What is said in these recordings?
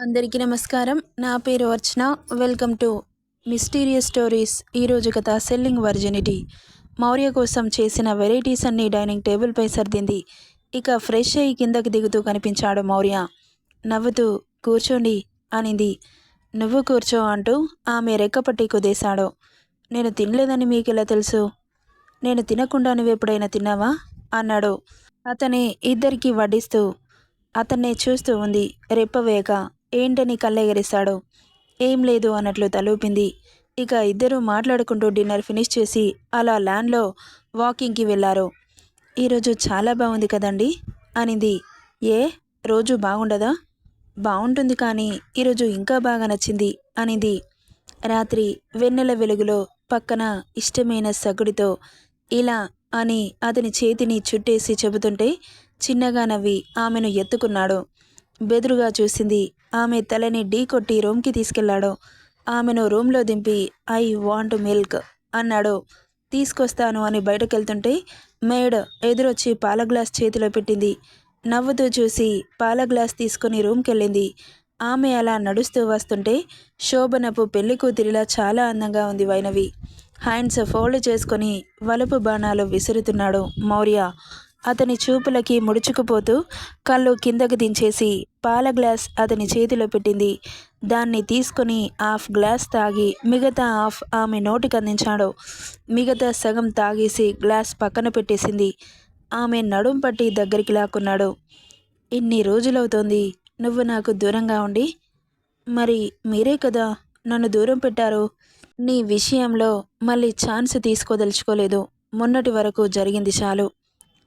అందరికీ నమస్కారం. నా పేరు Archana. Welcome to mysterious stories. ఈరోజు కథ సెల్లింగ్ వర్జినిటీ. మౌర్య కోసం చేసిన వెరైటీస్ అన్ని డైనింగ్ టేబుల్పై సర్దింది. ఇక ఫ్రెష్ అయ్యి కిందకి దిగుతూ కనిపించాడు మౌర్య. నవ్వుతూ కూర్చోండి అనింది. నువ్వు కూర్చో అంటూ ఆమె రెక్కపట్టి కుదేశాడు. నేను తినలేదని మీకు ఎలా తెలుసు? నేను తినకుండా నువ్వు ఎప్పుడైనా తిన్నావా? అన్నాడు. అతని ఇద్దరికి వడ్డిస్తూ అతన్నే చూస్తూ ఉంది రెప్పవేక ఏంటని కళ్ళెగరేశాడు ఏం లేదు అన్నట్లు తలూపింది. ఇక ఇద్దరూ మాట్లాడుకుంటూ డిన్నర్ ఫినిష్ చేసి అలా ల్యాండ్లో వాకింగ్కి వెళ్ళారు. ఈరోజు చాలా బాగుంది కదండి? అనింది. ఏ? రోజు బాగుండదా? బాగుంటుంది కానీ ఈరోజు ఇంకా బాగా నచ్చింది అనింది. రాత్రి వెన్నెల వెలుగులో పక్కన ఇష్టమైన సగుడితో ఇలా అని అతని చేతిని చుట్టేసి చెబుతుంటే చిన్నగా నవ్వి ఆమెను ఎత్తుకున్నాడు. బెదురుగా చూసింది. ఆమె తలని ఢీ కొట్టి రూమ్కి తీసుకెళ్ళాడు. ఆమెను రూమ్లో దింపి ఐ వాంట్ మిల్క్ అన్నాడు. తీసుకొస్తాను అని బయటకెళ్తుంటే మేడ్ ఎదురొచ్చి పాల గ్లాస్ చేతిలో పెట్టింది. నవ్వుతూ చూసి పాల గ్లాస్ తీసుకుని రూమ్కెళ్ళింది. ఆమె అలా నడుస్తూ వస్తుంటే శోభనపు పెళ్ళి కూతురిలా చాలా అందంగా ఉంది వైనవి. హ్యాండ్స్ ఫోల్డ్ చేసుకొని వలుపు బాణాలు విసురుతున్నాడు మౌర్య. అతని చూపులకి ముడుచుకుపోతూ కళ్ళు కిందకు దించేసి పాల గ్లాస్ అతని చేతిలో పెట్టింది. దాన్ని తీసుకుని హాఫ్ గ్లాస్ తాగి మిగతా హాఫ్ ఆమె నోటికి అందించాడు. మిగతా సగం తాగేసి గ్లాస్ పక్కన పెట్టేసింది. ఆమె నడుం పట్టి దగ్గరికి లాక్కున్నాడు. ఇన్ని రోజులవుతోంది. నువ్వు నాకు దూరంగా ఉండి మరి మీరే కదా నన్ను దూరం పెట్టారు. నీ విషయంలో మళ్ళీ ఛాన్స్ తీసుకోదలుచుకోలేదు. మొన్నటి వరకు జరిగింది చాలు.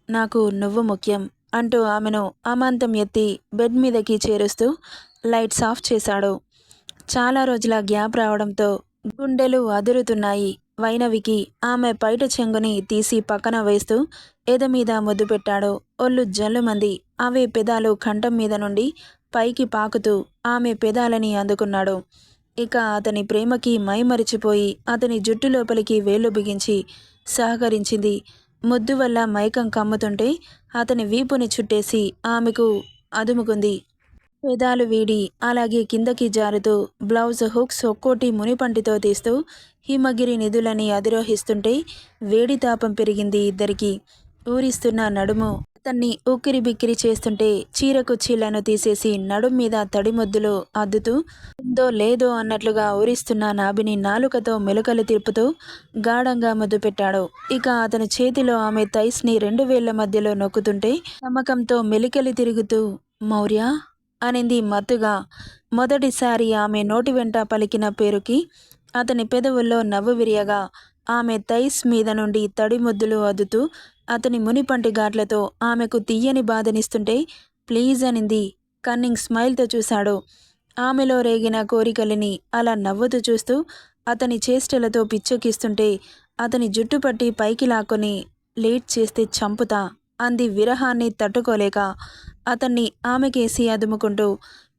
నాకు నువ్వు ముఖ్యం అంటూ ఆమెను అమాంతం ఎత్తి బెడ్ మీదకి చేరుస్తూ లైట్స్ ఆఫ్ చేశాడు. చాలా రోజుల గ్యాప్ రావడంతో గుండెలు అదురుతున్నాయి. వైనవికి ఆమె పైట చెంగుని తీసి పక్కన వేస్తూ ఎద మీద ముద్దు పెట్టాడు. ఒళ్ళు జల్లుమంది. అవే పెదాలు కంఠం మీద నుండి పైకి పాకుతూ ఆమె పెదాలని అందుకున్నాడు. ఇక అతని ప్రేమకి మైమరిచిపోయి అతని జుట్టు లోపలికి వేలు బిగించి సహకరించింది. ముద్దు వల్ల మైకం కమ్ముతుంటే అతని వీపుని చుట్టేసి ఆమెకు అదుముకుంది. పెదాలు వీడి అలాగే కిందకి జారుతూ బ్లౌజ్ హుక్స్ ఒక్కోటి మునిపంటితో తీస్తూ హిమగిరి నిధులని అధిరోహిస్తుంటే వేడి తాపం పెరిగింది ఇద్దరికి. ఊరిస్తున్న నడుము అతన్ని ఉక్కిరి బిక్కిరి చేస్తుంటే చీర కుచ్చీలను తీసేసి నడుం మీద తడిమొద్దులు అద్దుతూ ఉందో లేదో అన్నట్లుగా ఊరిస్తున్న నాభిని నాలుకతో మెలుకలు తిప్పుతూ గాఢంగా ముద్దు పెట్టాడు. ఇక అతని చేతిలో ఆమె థైస్ని రెండు వేళ్ళ మధ్యలో నొక్కుతుంటే నమ్మకంతో మెలికలు తిరుగుతూ మౌర్య అనింది మత్తుగా. మొదటిసారి ఆమె నోటి వెంట పలికిన పేరుకి అతని పెదవుల్లో నవ్వు విరియగా ఆమె థైస్ మీద నుండి తడి ముద్దులు వదుతూ అతని మునిపంటి గాట్లతో ఆమెకు తీయని బాధనిస్తుంటే ప్లీజ్ అనింది. కన్నింగ్ స్మైల్తో చూశాడు. ఆమెలో రేగిన కోరికలని అలా నవ్వుతూ చూస్తూ అతని చేష్టలతో పిచ్చెక్కిస్తుంటే అతని జుట్టు పట్టి పైకి లాక్కొని లేట్ చేస్తే చంపుతా అంది విరహాన్ని తట్టుకోలేక. అతన్ని ఆమెకేసి అదుముకుంటూ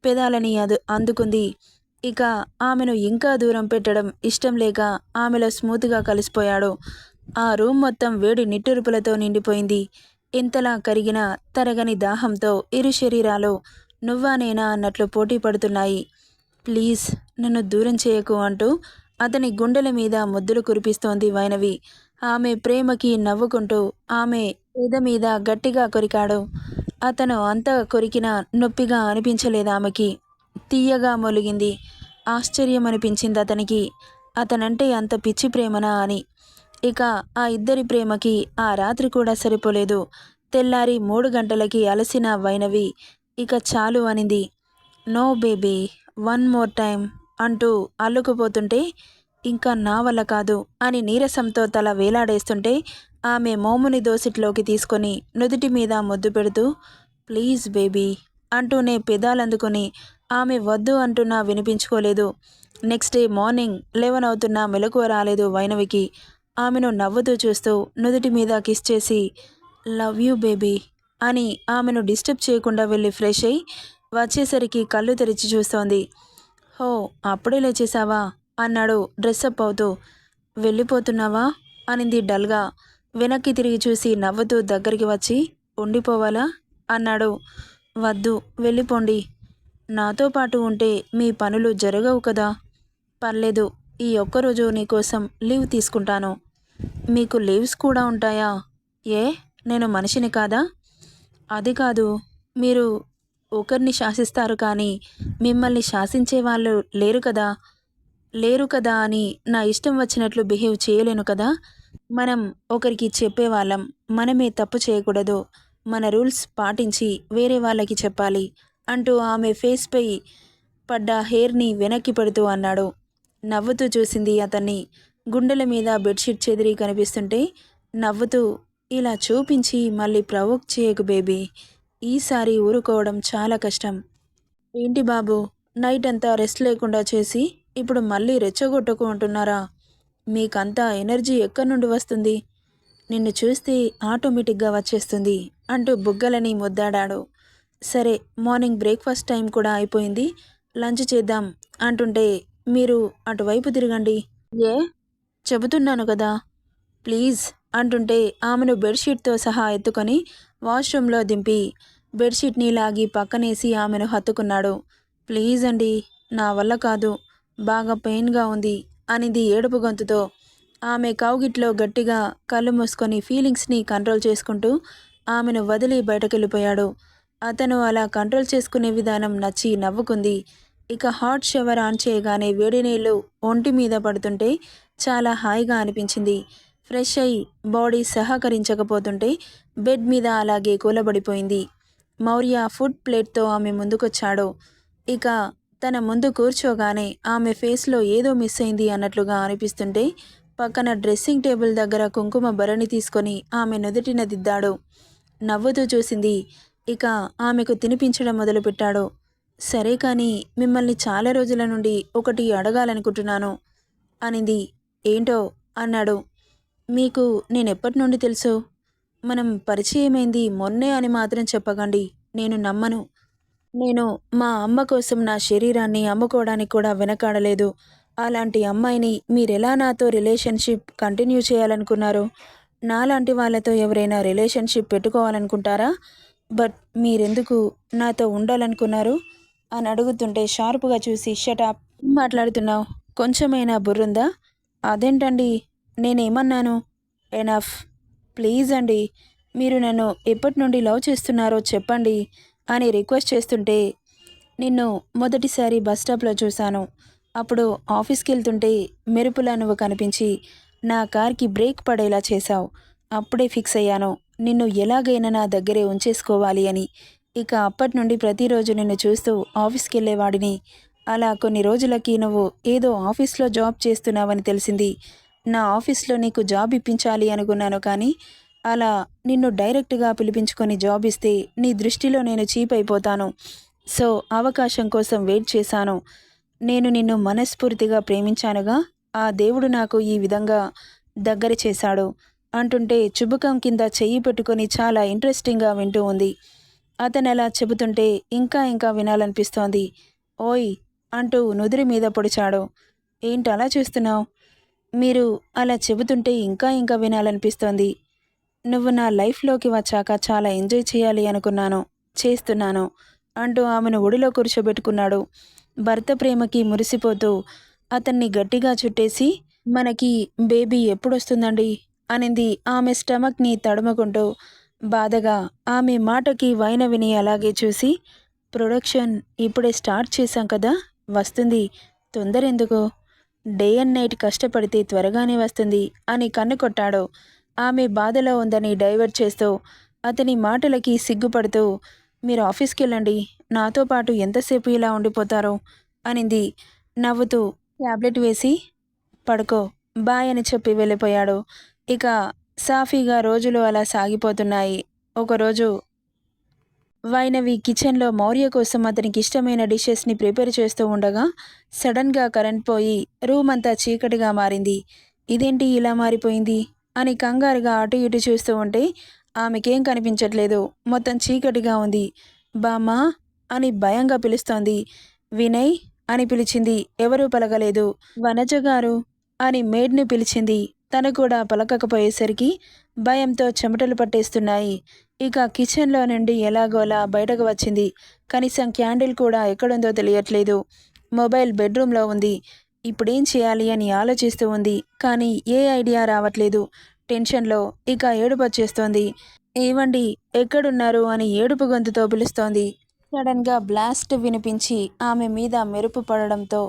పెదాలని అదు అందుకుంది. ఇక ఆమెను ఇంకా దూరం పెట్టడం ఇష్టం లేక ఆమెలో స్మూత్గా కలిసిపోయాడు. ఆ రూమ్ మొత్తం వేడి నిట్టూర్పులతో నిండిపోయింది. ఇంతలా కరిగిన తరగని దాహంతో ఇరు శరీరాలు నువ్వా నేనా అన్నట్లు పోటీ పడుతున్నాయి. ప్లీజ్ నన్ను దూరం చేయకు అంటూ అతని గుండెల మీద ముద్దులు కురిపిస్తోంది వైనవి. ఆమె ప్రేమకి నవ్వుకుంటూ ఆమె పేద మీద గట్టిగా కొరికాడు. అతను అంత కొరికినా నొప్పిగా అనిపించలేదు ఆమెకి. తీయగా మొలిగింది. ఆశ్చర్యం అనిపించింది అతనికి. అతనంటే అంత పిచ్చి ప్రేమనా అని. ఇక ఆ ఇద్దరి ప్రేమకి ఆ రాత్రి కూడా సరిపోలేదు. తెల్లారి మూడు గంటలకి అలసిన వైనవి ఇక చాలు అనింది. No baby one more time అంటూ అల్లుకుపోతుంటే ఇంకా నా వల్ల కాదు అని నీరసంతో తల వేలాడేస్తుంటే ఆమె మోముని దోసిట్లోకి తీసుకొని నుదుటి మీద ముద్దు పెడుతూ ప్లీజ్ బేబీ అంటూనే పెదాలందుకొని ఆమె వద్దు అంటున్నా వినిపించుకోలేదు. నెక్స్ట్ డే మార్నింగ్ లెవెన్ అవుతున్నా మెలకువ రాలేదు వైనవికి. ఆమెను నవ్వుతూ చూస్తూ నుదుటి మీద కిస్ చేసి లవ్ యూ బేబీ అని ఆమెను డిస్టర్బ్ చేయకుండా వెళ్ళి ఫ్రెష్ అయ్యి వచ్చేసరికి కళ్ళు తెరిచి చూస్తోంది. హో అప్పుడే లేచేశావా అన్నాడు డ్రెస్అప్ అవుతూ. వెళ్ళిపోతున్నావా అనింది డల్గా. వెనక్కి తిరిగి చూసి నవ్వుతూ దగ్గరికి వచ్చి ఉండిపోవాలా అన్నాడు. వద్దు వెళ్ళిపోండి నాతో పాటు ఉంటే మీ పనులు జరగవు కదా. పర్లేదు ఈ ఒక్కరోజు నీకోసం లీవ్ తీసుకుంటాను. మీకు లీవ్స్ కూడా ఉంటాయా? ఏ? నేను మనిషిని కాదా? అది కాదు మీరు ఒకరిని శాసిస్తారు కానీ మిమ్మల్ని శాసించే వాళ్ళు లేరు కదా. లేరు కదా అని నా ఇష్టం వచ్చినట్లు బిహేవ్ చేయలేను కదా. మనం ఒకరికి చెప్పేవాళ్ళం మనమే తప్పు చేయకూడదు. మన రూల్స్ పాటించి వేరే వాళ్ళకి చెప్పాలి. అంటూ ఆమె ఫేస్పై పడ్డ హెయిర్ని వెనక్కి పెడుతూ అన్నాడు. నవ్వుతూ చూసింది అతన్ని. గుండెల మీద బెడ్షీట్ చెదిరి కనిపిస్తుంటే నవ్వుతూ ఇలా చూపించి మళ్ళీ ప్రవోక్ చేయకు బేబీ. ఈసారి ఊరుకోవడం చాలా కష్టం. ఏంటి బాబు నైట్ అంతా రెస్ట్ లేకుండా చేసి ఇప్పుడు మళ్ళీ రెచ్చగొట్టుకు ఉంటున్నారా మీకంతా ఎనర్జీ ఎక్కడి నుండి వస్తుంది? నిన్ను చూస్తే ఆటోమేటిక్గా వచ్చేస్తుంది అంటూ బుగ్గలని ముద్దాడాడు. సరే మార్నింగ్ బ్రేక్ఫాస్ట్ టైం కూడా అయిపోయింది. లంచ్ చేద్దాం అంటుంటే మీరు అటువైపు తిరగండి. ఏ? చెబుతున్నాను కదా. ప్లీజ్ అంటుంటే ఆమెను బెడ్షీట్తో సహా ఎత్తుకొని వాష్రూమ్లో దింపి బెడ్షీట్ని లాగి పక్కనేసి ఆమెను హత్తుకున్నాడు. ప్లీజ్ అండి నా వల్ల కాదు బాగా పెయిన్గా ఉంది అనిది ఏడుపు గొంతుతో. ఆమె కౌగిట్లో గట్టిగా కళ్ళు మూసుకొని ఫీలింగ్స్ని కంట్రోల్ చేసుకుంటూ ఆమెను వదిలి బయటకెళ్ళిపోయాడు. అతను అలా కంట్రోల్ చేసుకునే విధానం నచ్చి నవ్వుకుంది. ఇక హాట్ షవర్ ఆన్ చేయగానే వేడి నీళ్ళు ఒంటి మీద పడుతుంటే చాలా హాయిగా అనిపించింది. ఫ్రెష్ అయి బాడీ సహకరించకపోతుంటే బెడ్ మీద అలాగే కూలబడిపోయింది. మౌర్య ఫుడ్ ప్లేట్తో ఆమె ముందుకొచ్చాడు. ఇక తన ముందు కూర్చోగానే ఆమె ఫేస్లో ఏదో మిస్ అయింది అన్నట్లుగా అనిపిస్తుంటే పక్కన డ్రెస్సింగ్ టేబుల్ దగ్గర కుంకుమ భరణి తీసుకొని ఆమె నుదుటిన దిద్దాడు. నవ్వుతూ చూసింది ఇక ఆమెకు తినిపించడం మొదలుపెట్టాడు. సరే కానీ మిమ్మల్ని చాలా రోజుల నుండి ఒకటి అడగాలనుకుంటున్నాను అనింది. ఏంటో? అన్నాడు. మీకు నేనెప్పటి నుండి తెలుసు? మనం పరిచయమైంది మొన్నే అని మాత్రం చెప్పకండి. నేను నమ్మను. నేను మా అమ్మ కోసం నా శరీరాన్ని అమ్ముకోవడానికి కూడా వెనకాడలేదు. అలాంటి అమ్మాయిని మీరెలా నాతో రిలేషన్షిప్ కంటిన్యూ చేయాలనుకున్నారు? నాలాంటి వాళ్ళతో ఎవరైనా రిలేషన్షిప్ పెట్టుకోవాలనుకుంటారా? బట్ మీరెందుకు నాతో ఉండాలనుకున్నారు? అని అడుగుతుంటే షార్ప్గా చూసి షటాప్ మాట్లాడుతున్నావు. కొంచెమైనా బుర్రుందా? అదేంటండి? నేనేమన్నాను? ఎనఫ్. ప్లీజ్ అండి మీరు నన్ను ఎప్పటి నుండి లవ్ చేస్తున్నారో చెప్పండి అని రిక్వెస్ట్ చేస్తుంటే నిన్ను మొదటిసారి బస్ స్టాప్లో చూశాను. అప్పుడు ఆఫీస్కి వెళ్తుంటే మెరుపులా నువ్వు కనిపించి నా కార్కి బ్రేక్ పడేలా చేశావు. అప్పుడే ఫిక్స్ అయ్యాను. నిన్ను ఎలాగైనా నా దగ్గరే ఉంచేసుకోవాలి అని. ఇక అప్పటి నుండి ప్రతిరోజు నిన్ను చూస్తూ ఆఫీస్కి వెళ్ళేవాడిని అలా కొన్ని రోజులకి నువ్వు ఏదో ఆఫీస్లో జాబ్ చేస్తున్నావని తెలిసింది. నా ఆఫీస్లో నీకు జాబ్ ఇప్పించాలి అనుకున్నాను కానీ అలా నిన్ను డైరెక్ట్గా పిలిపించుకొని జాబ్ ఇస్తే నీ దృష్టిలో నేను చీప్ అయిపోతాను సో అవకాశం కోసం వెయిట్ చేశాను. నేను నిన్ను మనస్ఫూర్తిగా ప్రేమించానుగా. ఆ దేవుడు నాకు ఈ విధంగా దగ్గర చేశాడు. అంటుంటే చుబుకం కింద చెయ్యి పెట్టుకొని చాలా ఇంట్రెస్టింగ్గా వింటూ ఉంది. అతను అలా చెబుతుంటే ఇంకా ఇంకా వినాలనిపిస్తోంది. ఓయ్! అంటూ నుదిరి మీద పొడిచాడు. ఏంటి అలా చూస్తున్నావు? మీరు అలా చెబుతుంటే ఇంకా ఇంకా వినాలనిపిస్తోంది. నువ్వు నా లైఫ్లోకి వచ్చాక చాలా ఎంజాయ్ చేయాలి అనుకున్నాను చేస్తున్నాను అంటూ ఆమెను ఒడిలో కూర్చోబెట్టుకున్నాడు. భర్త ప్రేమకి మురిసిపోతూ అతన్ని గట్టిగా చుట్టేసి మనకి బేబీ ఎప్పుడొస్తుందండి? అనింది. ఆమె స్టమక్ని తడుముకుంటూ బాధగా ఆమె మాటకి వైన విని అలాగే చూసి ప్రొడక్షన్ ఇప్పుడే స్టార్ట్ చేశాం కదా వస్తుంది. తొందర ఎందుకు డే అండ్ నైట్ కష్టపడితే త్వరగానే వస్తుంది అని కన్ను కొట్టాడు. ఆమె బాధలో ఉందని డైవర్ట్ చేస్తూ అతని మాటలకి సిగ్గుపడుతూ మీరు ఆఫీస్కి వెళ్ళండి నాతో పాటు ఎంతసేపు ఇలా ఉండిపోతారో? అనింది. నవ్వుతూ ట్యాబ్లెట్ వేసి పడుకో బాయ్ అని చెప్పి వెళ్ళిపోయాడు. ఇక సాఫీగా రోజులు అలా సాగిపోతున్నాయి. ఒకరోజు వైనవి కిచెన్లో మౌర్య కోసం అతనికి ఇష్టమైన డిషెస్ని ప్రిపేర్ చేస్తూ ఉండగా సడన్గా కరెంట్ పోయి రూమ్ అంతా చీకటిగా మారింది. ఇదేంటి ఇలా మారిపోయింది? అని కంగారుగా అటు ఇటు చూస్తూ ఉంటే ఆమెకేం కనిపించట్లేదు. మొత్తం చీకటిగా ఉంది. బామ్మా! అని భయంగా పిలుస్తోంది. వినయ్ అని పిలిచింది. ఎవరూ పలకలేదు. వనజ గారు అని మేడ్ని పిలిచింది. తను కూడా పలకకపోయేసరికి భయంతో చెమటలు పట్టేస్తున్నాయి. ఇక కిచెన్లో నుండి ఎలాగోలా బయటకు వచ్చింది. కనీసం క్యాండిల్ కూడా ఎక్కడుందో తెలియట్లేదు. మొబైల్ బెడ్రూమ్లో ఉంది. ఇప్పుడేం చేయాలి అని ఆలోచిస్తూ ఉంది. కానీ ఏ ఐడియా రావట్లేదు. టెన్షన్లో ఇక ఏడుపు వచ్చేస్తోంది. ఏవండి ఎక్కడున్నారు అని ఏడుపు గొంతుతో పిలుస్తోంది. సడన్గా బ్లాస్ట్ వినిపించి ఆమె మీద మెరుపు పడడంతో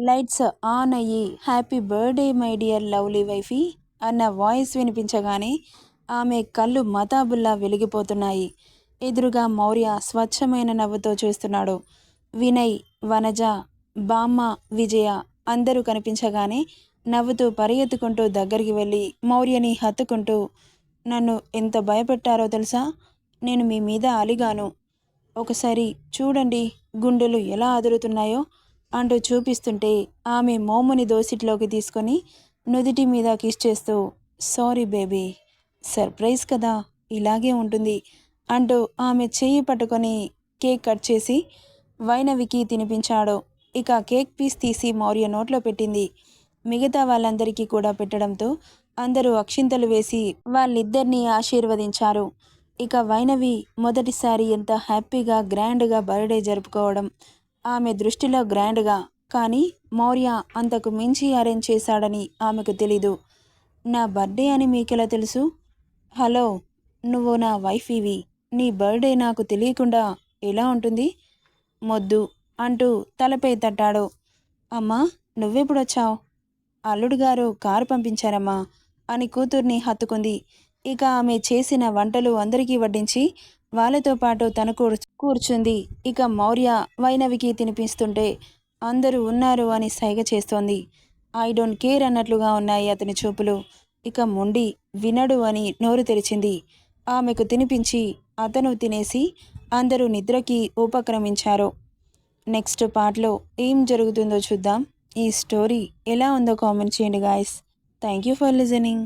లైట్స్ ఆన్ అయ్యి happy birthday my dear lovely wifey అన్న వాయిస్ వినిపించగానే ఆమె కళ్ళు మతాబుల్లా వెలిగిపోతున్నాయి. ఎదురుగా మౌర్య స్వచ్ఛమైన నవ్వుతో చూస్తున్నాడు. వినయ్ వనజ బామ్మ విజయ అందరూ కనిపించగానే నవ్వుతూ పరిగెత్తుకుంటూ దగ్గరికి వెళ్ళి మౌర్యని హత్తుకుంటూ నన్ను ఎంత భయపెట్టారో తెలుసా? నేను మీ మీద అలిగాను. ఒకసారి చూడండి గుండెలు ఎలా అదురుతున్నాయో అంటూ చూపిస్తుంటే ఆమె మోముని దోసిట్లోకి తీసుకొని నుదుటి మీద కిస్ చేస్తూ సారీ బేబీ సర్ప్రైజ్ కదా ఇలాగే ఉంటుంది అంటూ ఆమె చెయ్యి పట్టుకొని కేక్ కట్ చేసి వైనవికి తినిపించాడు. ఇక కేక్ పీస్ తీసి మౌర్య నోట్లో పెట్టింది. మిగతా వాళ్ళందరికీ కూడా పెట్టడంతో అందరూ అక్షింతలు వేసి వాళ్ళిద్దరినీ ఆశీర్వదించారు. ఇక వైనవి మొదటిసారి ఎంత హ్యాపీగా గ్రాండ్గా బర్త్డే జరుపుకోవడం ఆమె దృష్టిలో గ్రాండ్గా కానీ మౌర్య అంతకు మించి అరేంజ్ చేశాడని ఆమెకు తెలీదు. నా బర్త్డే అని మీకెలా తెలుసు? హలో నువ్వు నా వైఫ్ ఇవి నీ బర్త్డే నాకు తెలియకుండా ఎలా ఉంటుంది? మొద్దు అంటూ తలపై తట్టాడు. అమ్మా నువ్వెప్పుడొచ్చావు? అల్లుడు గారు కారు పంపించారమ్మా అని కూతుర్ని హత్తుకుంది. ఇక ఆమె చేసిన వంటలు అందరికీ వడ్డించి వాళ్ళతో పాటు తను కూర్చు కూర్చుంది. ఇక మౌర్య వైనవికి తినిపిస్తుంటే అందరూ ఉన్నారు అని సైగ చేస్తోంది. ఐ డోంట్ కేర్ అన్నట్లుగా ఉన్నాయి అతని చూపులు. ఇక మొండి వినడు అని నోరు తెరిచింది. ఆమెకు తినిపించి అతను తినేసి అందరూ నిద్రకి ఉపక్రమించారు. నెక్స్ట్ పార్ట్లో ఏం జరుగుతుందో చూద్దాం. ఈ స్టోరీ ఎలా ఉందో కామెంట్ చేయండి guys. Thank you for listening.